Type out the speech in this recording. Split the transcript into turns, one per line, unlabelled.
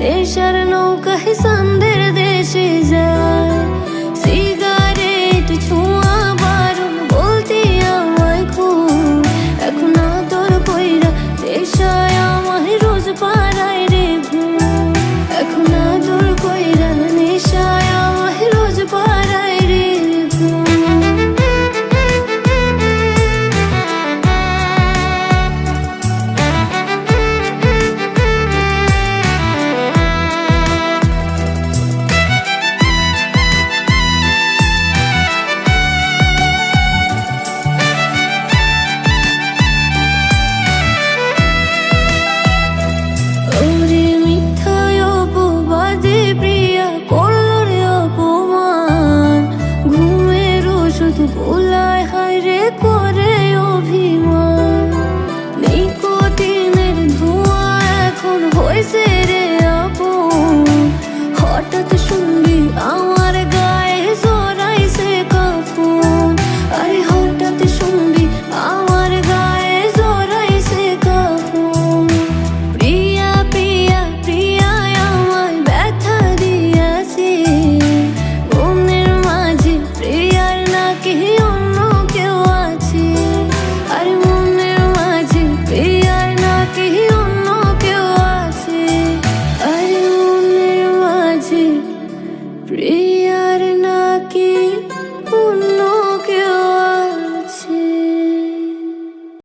দেশের নৌকায় সন্ধ্যের দেশে যায় সিগারেট ছোঁয়া বারণ বলতে আমায় খুব তোর কইরা দেশায় আমায় রোজ পার Oh.